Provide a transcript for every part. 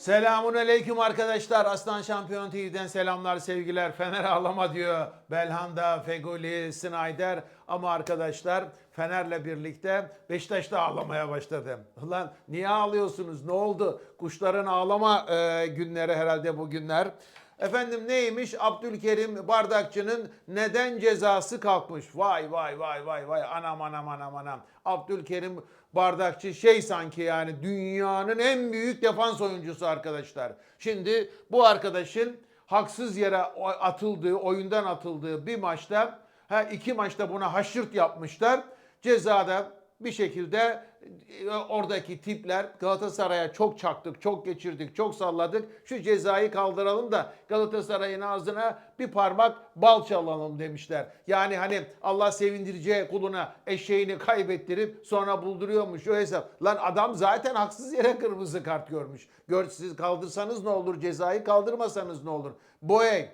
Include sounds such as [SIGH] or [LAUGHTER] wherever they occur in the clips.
Selamun aleyküm arkadaşlar. Aslan Şampiyon TV'den selamlar sevgiler. Fener ağlama diyor. Belhanda, Feguli, Snyder. Ama arkadaşlar Fener'le birlikte Beşiktaş da ağlamaya başladı. Ulan niye ağlıyorsunuz? Ne oldu? Kuşların ağlama e, günleri herhalde bu günler. Efendim neymiş? Abdülkerim Bardakçı'nın neden cezası kalkmış? Vay vay vay vay vay anam anam anam anam. Abdülkerim Bardakçı şey sanki yani dünyanın en büyük defans oyuncusu arkadaşlar. Şimdi bu arkadaşın haksız yere atıldığı, oyundan atıldığı bir maçta, ha iki maçta buna haşırt yapmışlar. Cezada bir şekilde oradaki tipler Galatasaray'a çok çaktık, çok geçirdik, çok salladık. Şu cezayı kaldıralım da Galatasaray'ın ağzına bir parmak bal çalalım demişler. Yani hani Allah sevindireceği kuluna eşeğini kaybettirip sonra bulduruyormuş o hesap. Lan adam zaten haksız yere kırmızı kart görmüş. Gör, siz kaldırsanız ne olur cezayı kaldırmasanız ne olur. Boey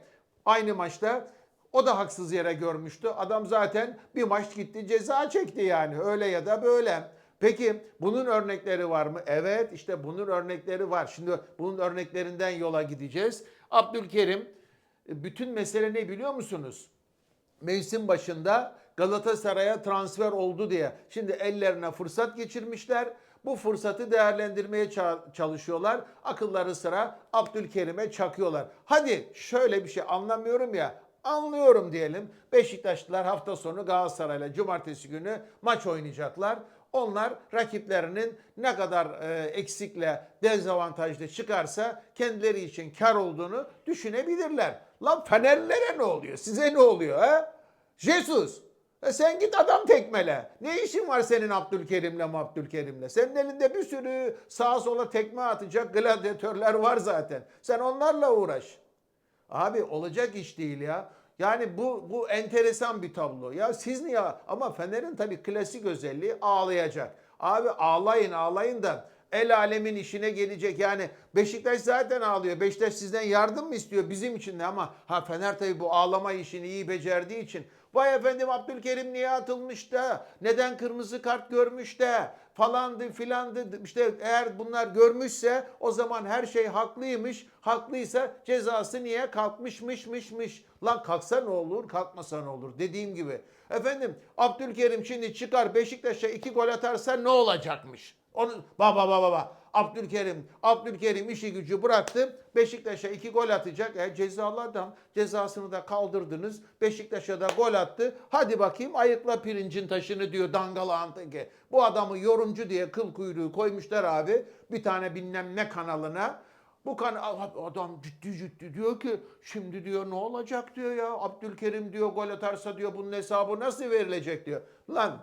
aynı maçta o da haksız yere görmüştü. Adam zaten bir maç gitti ceza çekti yani öyle ya da böyle. Peki bunun örnekleri var mı? Evet işte bunun örnekleri var. Şimdi bunun örneklerinden yola gideceğiz. Abdülkerim bütün mesele ne biliyor musunuz? mevsim başında Galatasaray'a transfer oldu diye. Şimdi ellerine fırsat geçirmişler. Bu fırsatı değerlendirmeye ça- çalışıyorlar. Akılları sıra Abdülkerim'e çakıyorlar. Hadi şöyle bir şey anlamıyorum ya. Anlıyorum diyelim. Beşiktaşlılar hafta sonu Galatasaray'la cumartesi günü maç oynayacaklar. Onlar rakiplerinin ne kadar e, eksikle dezavantajlı çıkarsa kendileri için kar olduğunu düşünebilirler. Lan Fenerlilere ne oluyor? Size ne oluyor ha? Jesus. E sen git adam tekmele. Ne işin var senin Abdülkerim'le Abdülkerim'le? Senin elinde bir sürü sağa sola tekme atacak gladyatörler var zaten. Sen onlarla uğraş. Abi olacak iş değil ya. Yani bu bu enteresan bir tablo. Ya siz niye ama Fener'in tabii klasik özelliği ağlayacak. Abi ağlayın ağlayın da el alemin işine gelecek. Yani Beşiktaş zaten ağlıyor. Beşiktaş sizden yardım mı istiyor bizim için de ama ha Fener tabii bu ağlama işini iyi becerdiği için Vay efendim Abdülkerim niye atılmış da neden kırmızı kart görmüş de falandı filandı işte eğer bunlar görmüşse o zaman her şey haklıymış. Haklıysa cezası niye kalkmışmışmışmış. Lan kalksa ne olur kalkmasa ne olur dediğim gibi. Efendim Abdülkerim şimdi çıkar Beşiktaş'a iki gol atarsa ne olacakmış? Onu baba baba baba. Abdülkerim, Abdülkerim işi gücü bıraktı. Beşiktaş'a iki gol atacak. E, cezalı adam. Cezasını da kaldırdınız. Beşiktaş'a da gol attı. Hadi bakayım ayıkla pirincin taşını diyor Dangalı Anteke. Bu adamı yorumcu diye kıl kuyruğu koymuşlar abi. Bir tane bilmem ne kanalına. Bu kan adam ciddi ciddi diyor ki şimdi diyor ne olacak diyor ya. Abdülkerim diyor gol atarsa diyor bunun hesabı nasıl verilecek diyor. Lan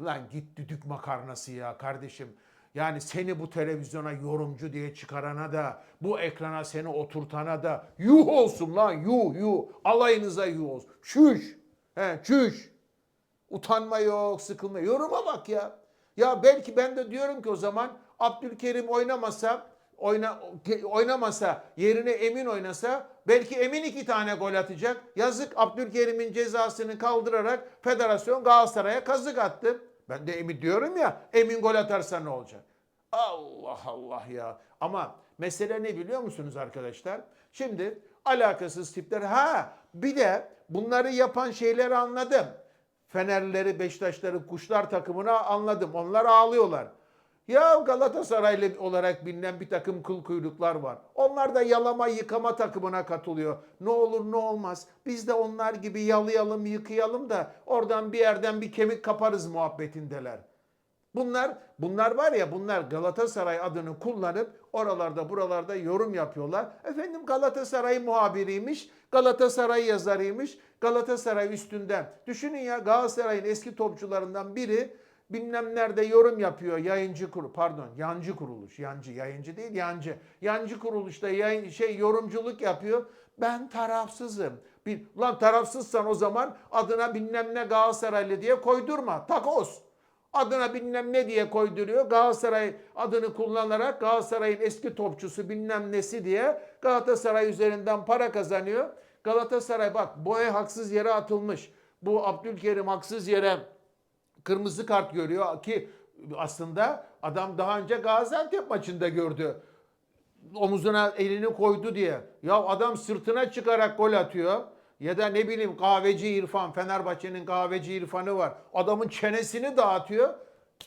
lan git düdük makarnası ya kardeşim. Yani seni bu televizyona yorumcu diye çıkarana da, bu ekrana seni oturtana da yuh olsun lan yuh yuh. Alayınıza yuh olsun. Çüş. He, çüş. Utanma yok, sıkılma. Yoruma bak ya. Ya belki ben de diyorum ki o zaman Abdülkerim oynamasa, oyna, oynamasa, yerine Emin oynasa belki Emin iki tane gol atacak. Yazık Abdülkerim'in cezasını kaldırarak federasyon Galatasaray'a kazık attı. Ben de Emin diyorum ya Emin gol atarsa ne olacak? Allah Allah ya. Ama mesele ne biliyor musunuz arkadaşlar? Şimdi alakasız tipler ha bir de bunları yapan şeyleri anladım. Fenerlileri, Beşiktaşları, Kuşlar takımına anladım. Onlar ağlıyorlar. Ya Galatasaraylı olarak bilinen bir takım kıl kuyruklar var. Onlar da yalama yıkama takımına katılıyor. Ne olur ne olmaz. Biz de onlar gibi yalayalım yıkayalım da oradan bir yerden bir kemik kaparız muhabbetindeler. Bunlar bunlar var ya bunlar Galatasaray adını kullanıp oralarda buralarda yorum yapıyorlar. Efendim Galatasaray muhabiriymiş, Galatasaray yazarıymış, Galatasaray üstünden. Düşünün ya Galatasaray'ın eski topçularından biri bilmem nerede yorum yapıyor yayıncı kurulu pardon yancı kuruluş yancı yayıncı değil yancı. Yancı kuruluşta yayın, şey yorumculuk yapıyor. Ben tarafsızım. Bir lan tarafsızsan o zaman adına bilmem ne Galatasaraylı diye koydurma takoz. Adına bilmem ne diye koyduruyor. Galatasaray adını kullanarak Galatasaray'ın eski topçusu bilmem nesi diye Galatasaray üzerinden para kazanıyor. Galatasaray bak boya haksız yere atılmış. Bu Abdülkerim haksız yere kırmızı kart görüyor ki aslında adam daha önce Gaziantep maçında gördü. omuzuna elini koydu diye. Ya adam sırtına çıkarak gol atıyor. Ya da ne bileyim kahveci İrfan, Fenerbahçe'nin kahveci İrfan'ı var. Adamın çenesini dağıtıyor.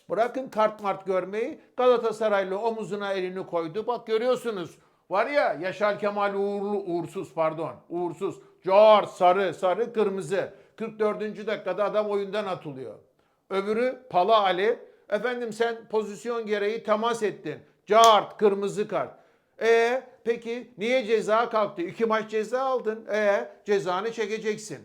Bırakın kart mart görmeyi. Galatasaraylı omuzuna elini koydu. Bak görüyorsunuz. Var ya Yaşar Kemal uğurlu, uğursuz pardon. Uğursuz. Car, sarı, sarı, kırmızı. 44. dakikada adam oyundan atılıyor. Öbürü Pala Ali. Efendim sen pozisyon gereği temas ettin. Cart, kırmızı kart. E peki niye ceza kalktı? İki maç ceza aldın. E cezanı çekeceksin.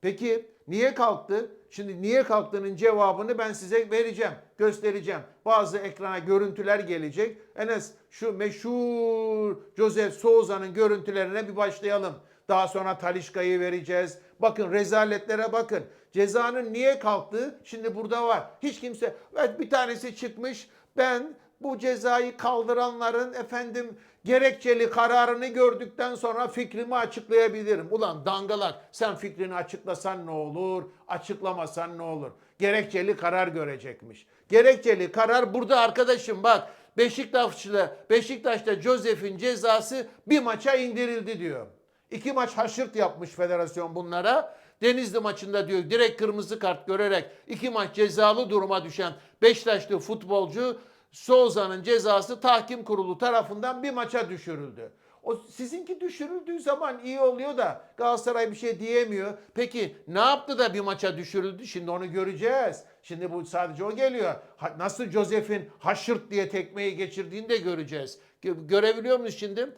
Peki niye kalktı? Şimdi niye kalktığının cevabını ben size vereceğim, göstereceğim. Bazı ekrana görüntüler gelecek. Enes şu meşhur Joseph Souza'nın görüntülerine bir başlayalım. Daha sonra Talişka'yı vereceğiz. Bakın rezaletlere bakın. Cezanın niye kalktığı şimdi burada var. Hiç kimse evet bir tanesi çıkmış. Ben bu cezayı kaldıranların efendim gerekçeli kararını gördükten sonra fikrimi açıklayabilirim. Ulan dangalak sen fikrini açıklasan ne olur, açıklamasan ne olur? Gerekçeli karar görecekmiş. Gerekçeli karar burada arkadaşım bak. Beşiktaş'ta Beşiktaş'ta Josef'in cezası bir maça indirildi diyor. İki maç haşırt yapmış federasyon bunlara. Denizli maçında diyor direkt kırmızı kart görerek iki maç cezalı duruma düşen Beşiktaşlı futbolcu Souza'nın cezası tahkim kurulu tarafından bir maça düşürüldü. O sizinki düşürüldüğü zaman iyi oluyor da Galatasaray bir şey diyemiyor. Peki ne yaptı da bir maça düşürüldü? Şimdi onu göreceğiz. Şimdi bu sadece o geliyor. Ha- Nasıl Josef'in haşırt diye tekmeyi geçirdiğini de göreceğiz. Gö- Görebiliyor muyuz şimdi?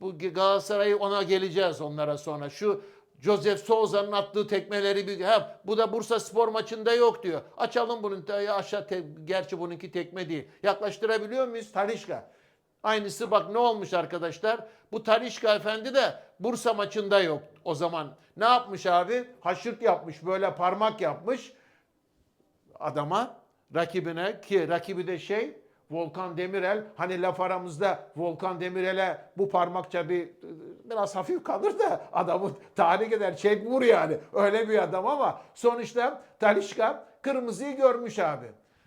Bu Galatasaray'ı ona geleceğiz onlara sonra. Şu Joseph Souza'nın attığı tekmeleri bir ha, bu da Bursa Spor maçında yok diyor. Açalım bunun aşağı te- gerçi bununki tekme değil. Yaklaştırabiliyor muyuz? Talişka. Aynısı bak ne olmuş arkadaşlar? Bu Talişka efendi de Bursa maçında yok o zaman. Ne yapmış abi? Haşırt yapmış böyle parmak yapmış adama rakibine ki rakibi de şey Volkan Demirel hani laf aramızda Volkan Demirel'e bu parmakça bir biraz hafif kalır da adamı tahrik eder çek vur yani öyle bir adam ama sonuçta Talişka kırmızıyı görmüş abi.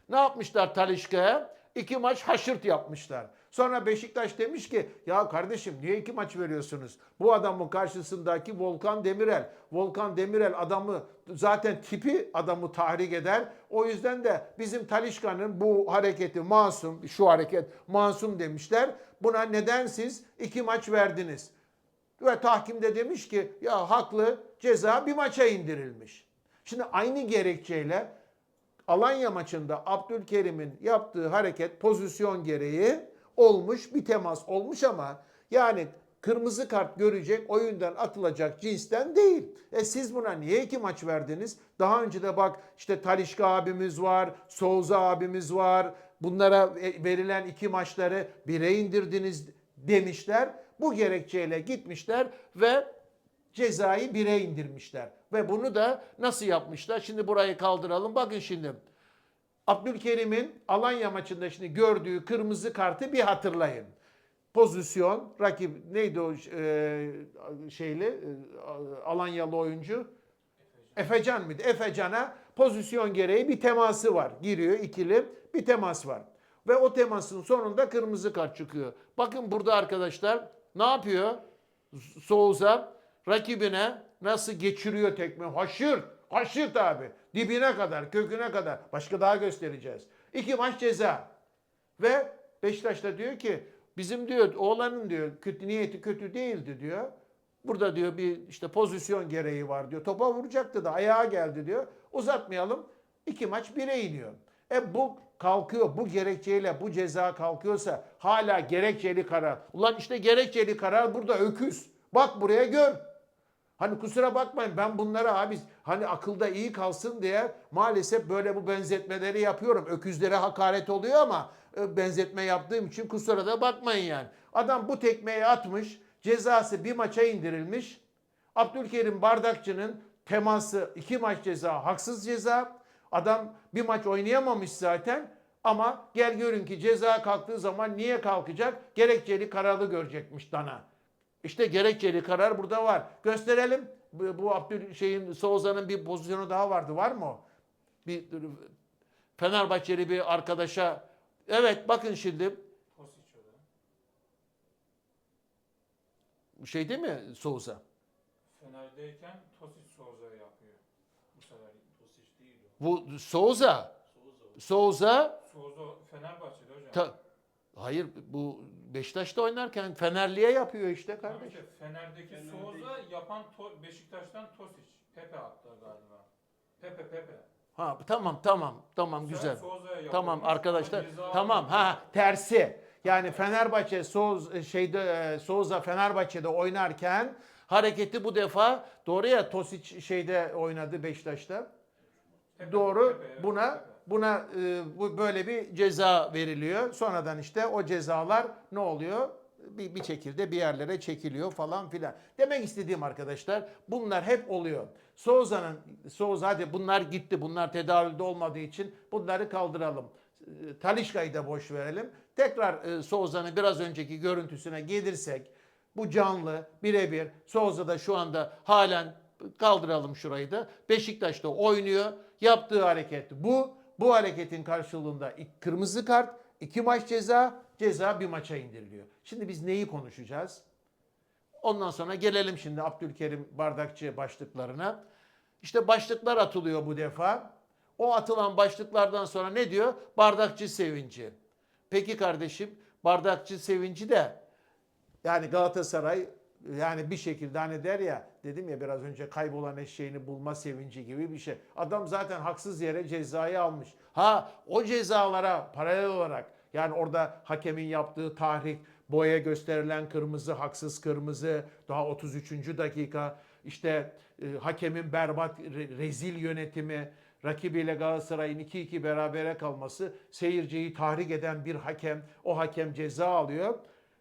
Ne yapmışlar Talişka'ya? İki maç haşırt yapmışlar. Sonra Beşiktaş demiş ki ya kardeşim niye iki maç veriyorsunuz? Bu adamın karşısındaki Volkan Demirel. Volkan Demirel adamı zaten tipi adamı tahrik eder. O yüzden de bizim Talişka'nın bu hareketi masum, şu hareket masum demişler. Buna neden siz iki maç verdiniz? Ve tahkimde demiş ki ya haklı ceza bir maça indirilmiş. Şimdi aynı gerekçeyle Alanya maçında Abdülkerim'in yaptığı hareket pozisyon gereği olmuş bir temas olmuş ama yani kırmızı kart görecek oyundan atılacak cinsten değil. E siz buna niye iki maç verdiniz? Daha önce de bak işte Talişka abimiz var, Souza abimiz var. Bunlara e, verilen iki maçları bire indirdiniz demişler. Bu gerekçeyle gitmişler ve cezayı bire indirmişler. Ve bunu da nasıl yapmışlar? Şimdi burayı kaldıralım. Bakın şimdi. Abdülkerim'in Alanya maçında şimdi gördüğü kırmızı kartı bir hatırlayın. Pozisyon, rakip neydi o e, şeyli e, Alanyalı oyuncu? Efecan mıydı? Efecan'a pozisyon gereği bir teması var. Giriyor ikili bir temas var. Ve o temasın sonunda kırmızı kart çıkıyor. Bakın burada arkadaşlar ne yapıyor? Souza rakibine nasıl geçiriyor tekme? Haşır, haşır abi. Dibine kadar, köküne kadar. Başka daha göstereceğiz. İki maç ceza. Ve Beşiktaş da diyor ki bizim diyor oğlanın diyor kötü niyeti kötü değildi diyor. Burada diyor bir işte pozisyon gereği var diyor. Topa vuracaktı da ayağa geldi diyor. Uzatmayalım. İki maç bire iniyor. E bu kalkıyor. Bu gerekçeyle bu ceza kalkıyorsa hala gerekçeli karar. Ulan işte gerekçeli karar burada öküz. Bak buraya gör. Hani kusura bakmayın ben bunlara abi hani akılda iyi kalsın diye maalesef böyle bu benzetmeleri yapıyorum. Öküzlere hakaret oluyor ama e, benzetme yaptığım için kusura da bakmayın yani. Adam bu tekmeyi atmış, cezası bir maça indirilmiş. Abdülkerim Bardakçı'nın teması iki maç ceza, haksız ceza. Adam bir maç oynayamamış zaten ama gel görün ki ceza kalktığı zaman niye kalkacak? Gerekçeli kararı görecekmiş Dana. İşte gerekçeli karar burada var. Gösterelim. Bu, Abdül şeyin Souza'nın bir pozisyonu daha vardı. Var mı? Bir Fenerbahçeli bir arkadaşa. Evet bakın şimdi. şey değil mi Souza? Fener'deyken Tosic Souza'ya yapıyor. Bu sefer. Bu Souza. Souza. Souza Fenerbahçe'de hocam. ta- Hayır bu Beşiktaş'ta oynarken Fenerli'ye yapıyor işte kardeş. işte Fener'deki Fener'de- Souza yapan To- Beşiktaş'tan Tosic. Pepe hatta galiba. Pepe Pepe. Ha tamam tamam tamam Sen güzel. Tamam ama arkadaşlar. Tamam ha tersi. Yani Fenerbahçe Souz şeyde e, Souza Fenerbahçe'de oynarken hareketi bu defa doğru ya Tosic şeyde oynadı Beşiktaş'ta. Doğru. Buna buna e, bu böyle bir ceza veriliyor. Sonradan işte o cezalar ne oluyor? Bir, bir şekilde bir yerlere çekiliyor falan filan. Demek istediğim arkadaşlar bunlar hep oluyor. Souza'nın Souza hadi bunlar gitti. Bunlar tedavülde olmadığı için bunları kaldıralım. E, Talişka'yı da boş verelim. Tekrar e, Souza'nın biraz önceki görüntüsüne gelirsek bu canlı birebir Souza da şu anda halen kaldıralım şurayı da. Beşiktaş'ta oynuyor. Yaptığı hareket bu. Bu hareketin karşılığında kırmızı kart, iki maç ceza, ceza bir maça indiriliyor. Şimdi biz neyi konuşacağız? Ondan sonra gelelim şimdi Abdülkerim Bardakçı başlıklarına. İşte başlıklar atılıyor bu defa. O atılan başlıklardan sonra ne diyor? Bardakçı sevinci. Peki kardeşim bardakçı sevinci de yani Galatasaray yani bir şekilde hani der ya dedim ya biraz önce kaybolan eşeğini bulma sevinci gibi bir şey. Adam zaten haksız yere cezayı almış. Ha o cezalara paralel olarak yani orada hakemin yaptığı tahrik, boya gösterilen kırmızı, haksız kırmızı, daha 33. dakika işte e, hakemin berbat re- rezil yönetimi, rakibiyle Galatasaray'ın 2-2 berabere kalması, seyirciyi tahrik eden bir hakem, o hakem ceza alıyor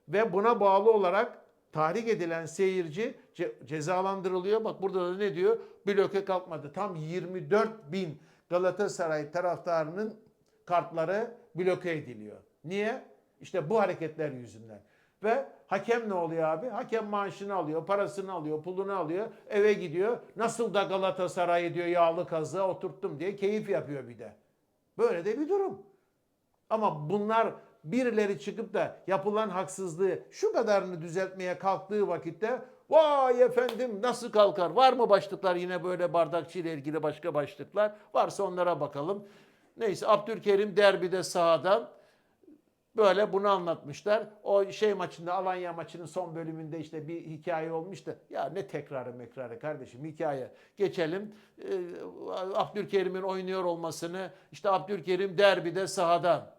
ve buna bağlı olarak tahrik edilen seyirci ce- cezalandırılıyor. Bak burada da ne diyor? Bloke kalkmadı. Tam 24 bin Galatasaray taraftarının kartları bloke ediliyor. Niye? İşte bu hareketler yüzünden. Ve hakem ne oluyor abi? Hakem maaşını alıyor, parasını alıyor, pulunu alıyor, eve gidiyor. Nasıl da Galatasaray'ı diyor yağlı kazığa oturttum diye keyif yapıyor bir de. Böyle de bir durum. Ama bunlar birileri çıkıp da yapılan haksızlığı şu kadarını düzeltmeye kalktığı vakitte vay efendim nasıl kalkar? Var mı başlıklar yine böyle bardakçı ile ilgili başka başlıklar? Varsa onlara bakalım. Neyse Abdülkerim derbide sahadan böyle bunu anlatmışlar. O şey maçında Alanya maçının son bölümünde işte bir hikaye olmuştu. Ya ne tekrarı mekrarı kardeşim hikaye. Geçelim. Ee, Abdülkerim'in oynuyor olmasını işte Abdülkerim derbide sahadan.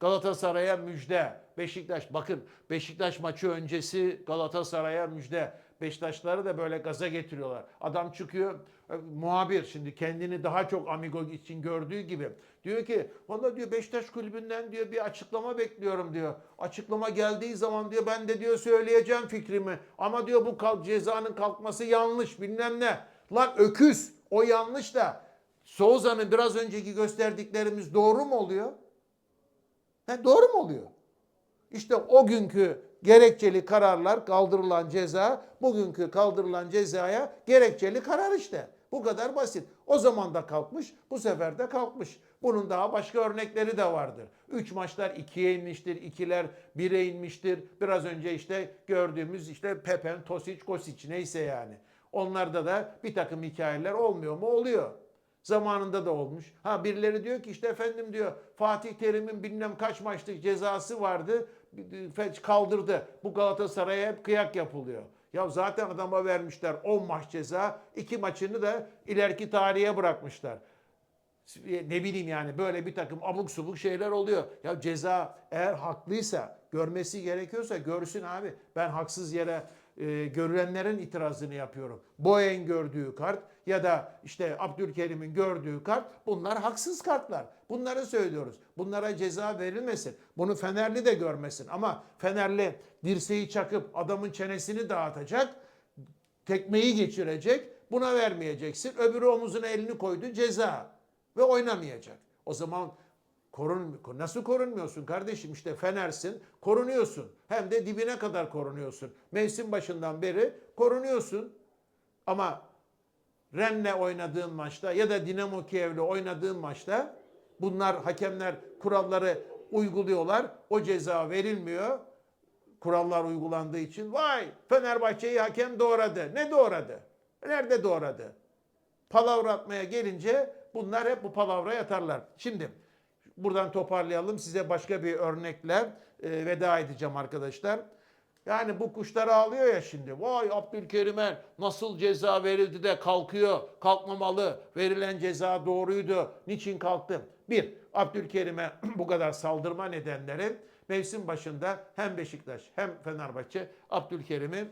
Galatasaray'a müjde. Beşiktaş bakın Beşiktaş maçı öncesi Galatasaray'a müjde. Beşiktaşları da böyle gaza getiriyorlar. Adam çıkıyor e, muhabir şimdi kendini daha çok Amigo için gördüğü gibi diyor ki valla diyor Beşiktaş kulübünden diyor bir açıklama bekliyorum diyor. Açıklama geldiği zaman diyor ben de diyor söyleyeceğim fikrimi. Ama diyor bu kal- cezanın kalkması yanlış bilmem ne. Lan öküz o yanlış da Souza'nın biraz önceki gösterdiklerimiz doğru mu oluyor? He, doğru mu oluyor? İşte o günkü gerekçeli kararlar kaldırılan ceza bugünkü kaldırılan cezaya gerekçeli karar işte. Bu kadar basit. O zaman da kalkmış, bu sefer de kalkmış. Bunun daha başka örnekleri de vardır. Üç maçlar ikiye inmiştir, ikiler bire inmiştir. Biraz önce işte gördüğümüz işte Pepen, Tosic, Kosic neyse yani. Onlarda da bir takım hikayeler olmuyor mu? Oluyor. Zamanında da olmuş. Ha birileri diyor ki işte efendim diyor Fatih Terim'in bilmem kaç maçlık cezası vardı kaldırdı. Bu Galatasaray'a hep kıyak yapılıyor. Ya zaten adama vermişler 10 maç ceza. iki maçını da ileriki tarihe bırakmışlar. Ne bileyim yani böyle bir takım abuk subuk şeyler oluyor. Ya ceza eğer haklıysa görmesi gerekiyorsa görsün abi. Ben haksız yere e, görülenlerin itirazını yapıyorum. Boyen gördüğü kart ya da işte Abdülkerim'in gördüğü kart bunlar haksız kartlar. Bunları söylüyoruz. Bunlara ceza verilmesin. Bunu Fenerli de görmesin ama Fenerli dirseği çakıp adamın çenesini dağıtacak, tekmeyi geçirecek, buna vermeyeceksin. Öbürü omuzuna elini koydu ceza ve oynamayacak. O zaman korun nasıl korunmuyorsun kardeşim işte Fener'sin korunuyorsun. Hem de dibine kadar korunuyorsun. Mevsim başından beri korunuyorsun. Ama Rennes oynadığın maçta ya da Dinamo Kiev'le oynadığın maçta bunlar hakemler kuralları uyguluyorlar. O ceza verilmiyor. kurallar uygulandığı için vay Fenerbahçe'yi hakem doğradı. Ne doğradı? Nerede doğradı? Palavra atmaya gelince bunlar hep bu palavra yatarlar. Şimdi buradan toparlayalım. Size başka bir örnekle e, veda edeceğim arkadaşlar. Yani bu kuşlar ağlıyor ya şimdi. Vay Abdülkerim'e nasıl ceza verildi de kalkıyor. Kalkmamalı. Verilen ceza doğruydu. Niçin kalktı? Bir, Abdülkerim'e [CLEARS THROAT] bu kadar saldırma nedenleri mevsim başında hem Beşiktaş hem Fenerbahçe Abdülkerim'i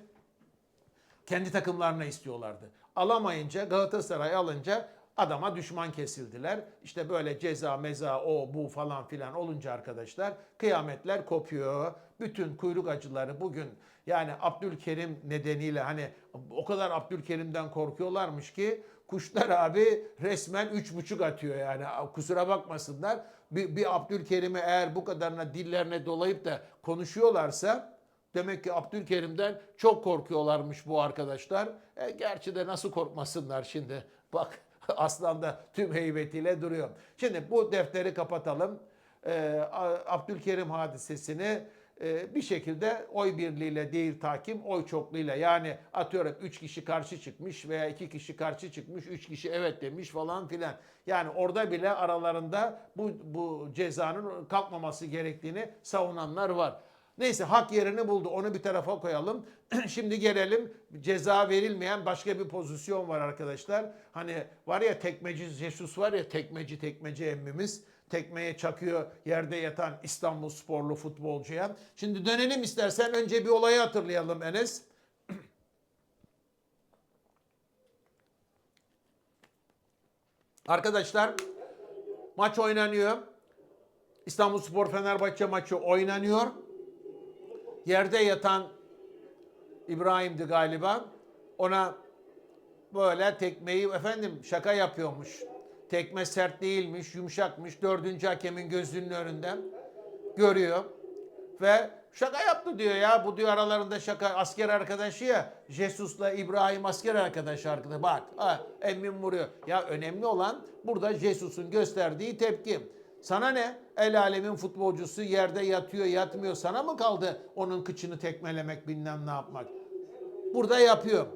kendi takımlarına istiyorlardı. Alamayınca Galatasaray alınca adama düşman kesildiler. İşte böyle ceza meza o bu falan filan olunca arkadaşlar kıyametler kopuyor. Bütün kuyruk acıları bugün yani Abdülkerim nedeniyle hani o kadar Abdülkerim'den korkuyorlarmış ki kuşlar abi resmen üç buçuk atıyor yani kusura bakmasınlar. Bir, bir Abdülkerim'i eğer bu kadarına dillerine dolayıp da konuşuyorlarsa Demek ki Abdülkerim'den çok korkuyorlarmış bu arkadaşlar. E, gerçi de nasıl korkmasınlar şimdi. Bak [LAUGHS] aslan da tüm heybetiyle duruyor. Şimdi bu defteri kapatalım. E, A- Abdülkerim hadisesini e, bir şekilde oy birliğiyle değil takim oy çokluğuyla yani atıyorum 3 kişi karşı çıkmış veya 2 kişi karşı çıkmış 3 kişi evet demiş falan filan. Yani orada bile aralarında bu, bu cezanın kalkmaması gerektiğini savunanlar var. Neyse hak yerini buldu. Onu bir tarafa koyalım. [CLEARS THROAT] Şimdi gelelim ceza verilmeyen başka bir pozisyon var arkadaşlar. Hani var ya tekmeci Jesus var ya tekmeci tekmeci emmimiz. Tekmeye çakıyor yerde yatan İstanbul sporlu futbolcuya. Şimdi dönelim istersen önce bir olayı hatırlayalım Enes. [CLEARS THROAT] Arkadaşlar maç oynanıyor. İstanbul Spor Fenerbahçe maçı oynanıyor. Yerde yatan İbrahim'di galiba. Ona böyle tekmeyi efendim şaka yapıyormuş. Tekme sert değilmiş, yumuşakmış. Dördüncü hakemin gözünün önünden görüyor. Ve şaka yaptı diyor ya. Bu diyor aralarında şaka asker arkadaşı ya. Jesus'la İbrahim asker arkadaşı arkadaşı. Bak ha, emmim vuruyor. Ya önemli olan burada Jesus'un gösterdiği tepki. Sana ne? El alemin futbolcusu yerde yatıyor yatmıyor. Sana mı kaldı onun kıçını tekmelemek bilmem ne yapmak? Burada yapıyor.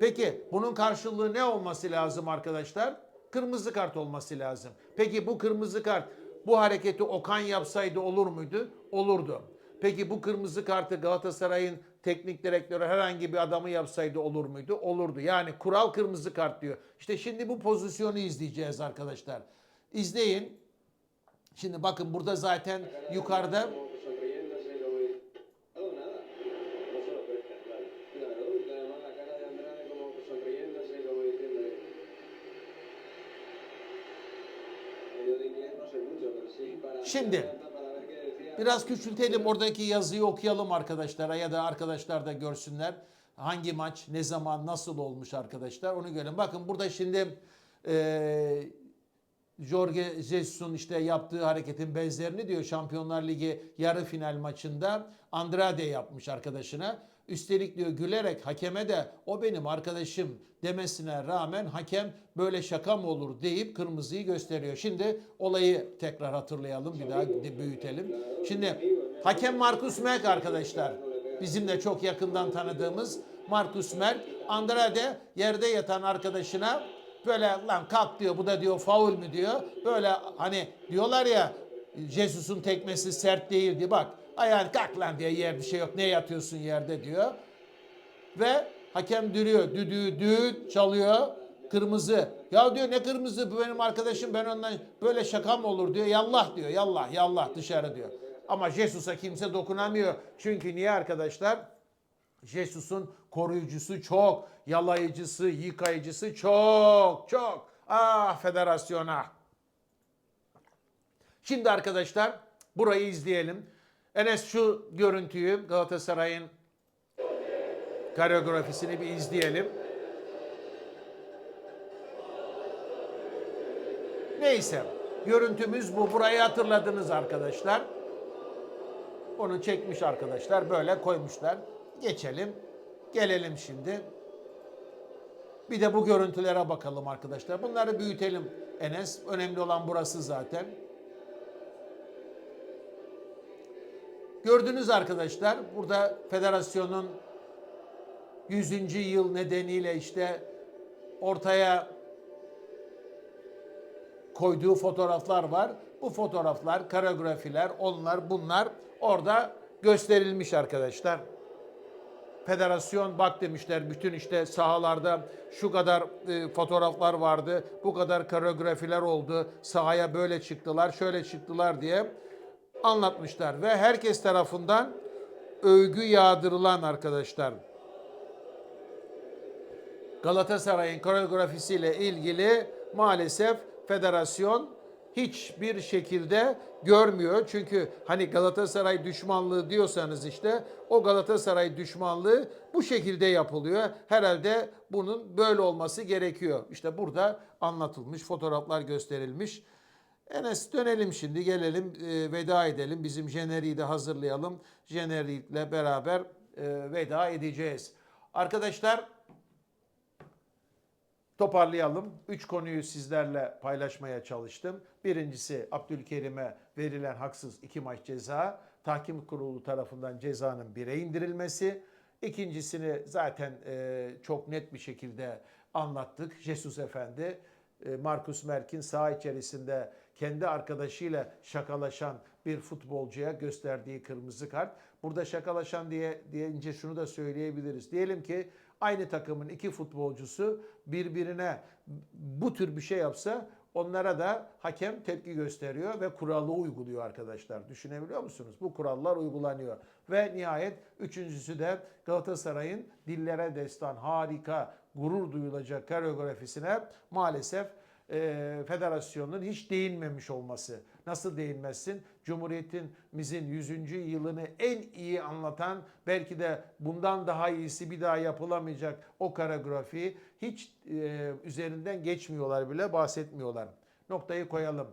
Peki bunun karşılığı ne olması lazım arkadaşlar? Kırmızı kart olması lazım. Peki bu kırmızı kart bu hareketi Okan yapsaydı olur muydu? Olurdu. Peki bu kırmızı kartı Galatasaray'ın teknik direktörü herhangi bir adamı yapsaydı olur muydu? Olurdu. Yani kural kırmızı kart diyor. İşte şimdi bu pozisyonu izleyeceğiz arkadaşlar. İzleyin. Şimdi bakın burada zaten yukarıda. Şimdi. Biraz küçültelim oradaki yazıyı okuyalım arkadaşlara ya da arkadaşlar da görsünler. Hangi maç, ne zaman, nasıl olmuş arkadaşlar onu görelim. Bakın burada şimdi Jorge Jesus'un işte yaptığı hareketin benzerini diyor Şampiyonlar Ligi yarı final maçında Andrade yapmış arkadaşına. Üstelik diyor gülerek hakeme de o benim arkadaşım demesine rağmen hakem böyle şaka mı olur deyip kırmızıyı gösteriyor. Şimdi olayı tekrar hatırlayalım bir daha büyütelim. Şimdi hakem Markus Merk arkadaşlar. Bizim de çok yakından tanıdığımız Markus Merk. Andrade yerde yatan arkadaşına böyle lan kalk diyor bu da diyor faul mü diyor. Böyle hani diyorlar ya Jesus'un tekmesi sert değildi bak ayağını kalk lan diye yer bir şey yok ne yatıyorsun yerde diyor. Ve hakem dürüyor düdüğü düğün çalıyor kırmızı. Ya diyor ne kırmızı bu benim arkadaşım ben ondan böyle şaka mı olur diyor. Yallah diyor yallah yallah dışarı diyor. Ama Jesus'a kimse dokunamıyor. Çünkü niye arkadaşlar? Jesus'un koruyucusu çok, yalayıcısı, yıkayıcısı çok, çok. Ah federasyona. Şimdi arkadaşlar burayı izleyelim. Enes şu görüntüyü Galatasaray'ın koreografisini bir izleyelim. Neyse görüntümüz bu. Burayı hatırladınız arkadaşlar. Onu çekmiş arkadaşlar. Böyle koymuşlar. Geçelim. Gelelim şimdi. Bir de bu görüntülere bakalım arkadaşlar. Bunları büyütelim Enes. Önemli olan burası zaten. Gördünüz arkadaşlar burada federasyonun 100. yıl nedeniyle işte ortaya koyduğu fotoğraflar var. Bu fotoğraflar, koreografiler, onlar bunlar orada gösterilmiş arkadaşlar. Federasyon bak demişler bütün işte sahalarda şu kadar e, fotoğraflar vardı, bu kadar koreografiler oldu, sahaya böyle çıktılar, şöyle çıktılar diye anlatmışlar ve herkes tarafından övgü yağdırılan arkadaşlar. Galatasaray'ın koreografisiyle ilgili maalesef federasyon hiçbir şekilde görmüyor. Çünkü hani Galatasaray düşmanlığı diyorsanız işte o Galatasaray düşmanlığı bu şekilde yapılıyor. Herhalde bunun böyle olması gerekiyor. İşte burada anlatılmış, fotoğraflar gösterilmiş. Enes dönelim şimdi gelelim e, veda edelim. Bizim jeneriği de hazırlayalım. Jenerikle beraber e, veda edeceğiz. Arkadaşlar Toparlayalım. Üç konuyu sizlerle paylaşmaya çalıştım. Birincisi Abdülkerim'e verilen haksız iki maç ceza. Tahkim kurulu tarafından cezanın bire indirilmesi. İkincisini zaten e, çok net bir şekilde anlattık. Jesus Efendi, e, Markus Merk'in saha içerisinde kendi arkadaşıyla şakalaşan bir futbolcuya gösterdiği kırmızı kart. Burada şakalaşan diye deyince şunu da söyleyebiliriz. Diyelim ki aynı takımın iki futbolcusu birbirine bu tür bir şey yapsa onlara da hakem tepki gösteriyor ve kuralı uyguluyor arkadaşlar. Düşünebiliyor musunuz? Bu kurallar uygulanıyor. Ve nihayet üçüncüsü de Galatasaray'ın dillere destan harika, gurur duyulacak koreografisine maalesef e, federasyonun hiç değinmemiş olması. Nasıl değinmezsin? Cumhuriyetimizin 100. yılını en iyi anlatan belki de bundan daha iyisi bir daha yapılamayacak o koreografiyi hiç e, üzerinden geçmiyorlar bile bahsetmiyorlar. Noktayı koyalım.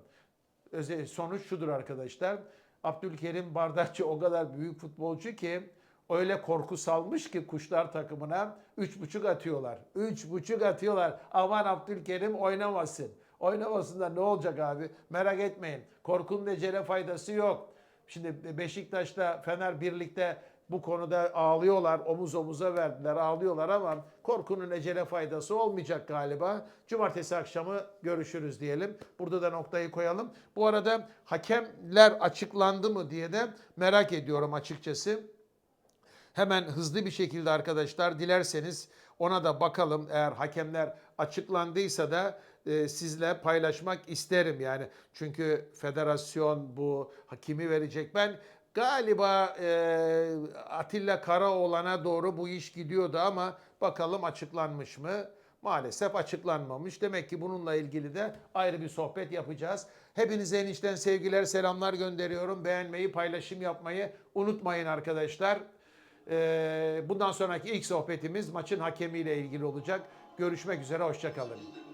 Öze, sonuç şudur arkadaşlar. Abdülkerim Bardakçı o kadar büyük futbolcu ki öyle korku salmış ki kuşlar takımına 3.5 atıyorlar. 3.5 atıyorlar. Aman Abdülkerim oynamasın. Oynamasın da ne olacak abi? Merak etmeyin. Korkunun ecele faydası yok. Şimdi Beşiktaş'ta Fener birlikte bu konuda ağlıyorlar. Omuz omuza verdiler ağlıyorlar ama korkunun ecele faydası olmayacak galiba. Cumartesi akşamı görüşürüz diyelim. Burada da noktayı koyalım. Bu arada hakemler açıklandı mı diye de merak ediyorum açıkçası. Hemen hızlı bir şekilde arkadaşlar dilerseniz ona da bakalım. Eğer hakemler açıklandıysa da e, sizle paylaşmak isterim yani. Çünkü federasyon bu hakimi verecek. Ben galiba e, Atilla Karaoğlan'a doğru bu iş gidiyordu ama bakalım açıklanmış mı? Maalesef açıklanmamış. Demek ki bununla ilgili de ayrı bir sohbet yapacağız. Hepinize en içten sevgiler, selamlar gönderiyorum. Beğenmeyi, paylaşım yapmayı unutmayın arkadaşlar. Ee, bundan sonraki ilk sohbetimiz maçın hakemiyle ilgili olacak. Görüşmek üzere, hoşçakalın.